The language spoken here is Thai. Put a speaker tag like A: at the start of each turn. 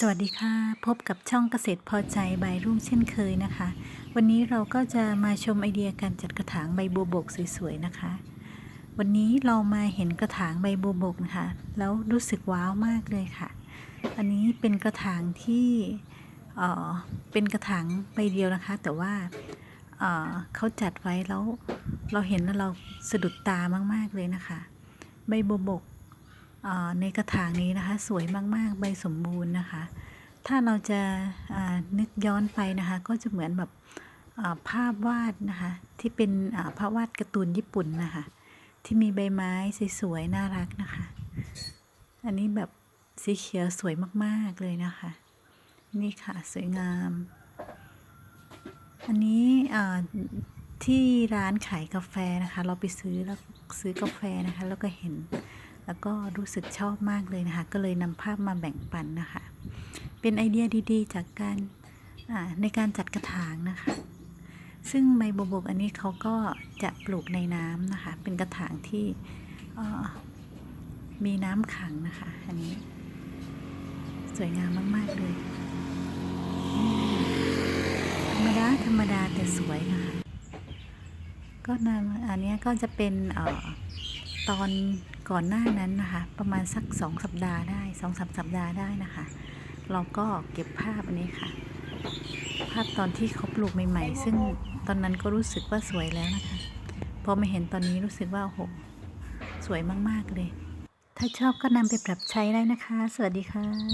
A: สวัสดีค่ะ พบกับช่องเกษตรพอใจใบรุ่งเช่นเคยนะคะ วันนี้เราก็จะมาชมไอเดียการจัดกระถางใบบัวบกสวยๆนะคะ วันนี้เรามาเห็นกระถางใบบัวบกนะคะ แล้วรู้สึกว้าวมากเลยค่ะ อันนี้เป็นกระถางที่เออเป็นกระถางใบเดียวนะคะ แต่ว่าเออเขาจัดไว้แล้วเราเห็นแล้วเราสะดุดตามากๆเลยนะคะ ใบบัวบก ในกระถางนี้นะคะ สวยมากๆ ใบสมบูรณ์นะคะ ถ้าเราจะานึกย้อนไปนะคะ ก็จะเหมือนแบบาภาพวาดนะคะ ที่เป็นาภาพวาดการ์ตูนญี่ปุ่นนะคะ ที่มีใบไม้สวยๆน่ารักนะคะ อันนี้แบบสีเขียวสวยมากๆเลยนะคะ นี่ค่ะสวยงาม อันนี้ที่ร้านขายกาแฟนะคะ เราไปซื้อแล้วซื้อกาแฟนะคะ แล้วก็เห็น แล้วก็รู้สึกชอบมากเลยนะคะ ก็เลยนำภาพมาแบ่งปันนะคะ เป็นไอเดียดีๆ จากการในการจัดกระถางนะคะ ซึ่งใบบัวบกอันนี้เขาก็จะปลูกในน้ำนะคะ เป็นกระถางที่มีน้ำขังนะคะ อันนี้ สวยงามมากๆเลยธรรมดาธรรมดาแต่สวยนะคะ ก็นำอันนี้ก็จะเป็นเตอนก่อนหน้านั้นนะคะ ประมาณสักสองสัปดาห์ได้สองสามสัปดาห์ได้นะคะ เราก็เก็บภาพอันนี้ค่ะ ภาพตอนที่เขาปลูกใหม่ ๆ ซึ่งตอนนั้นก็รู้สึกว่าสวยแล้วนะคะ พอมาเห็นตอนนี้รู้สึกว่าโอ้โหสวยมากๆเลย ถ้าชอบก็นำไปปรับใช้ได้นะคะ สวัสดีค่ะ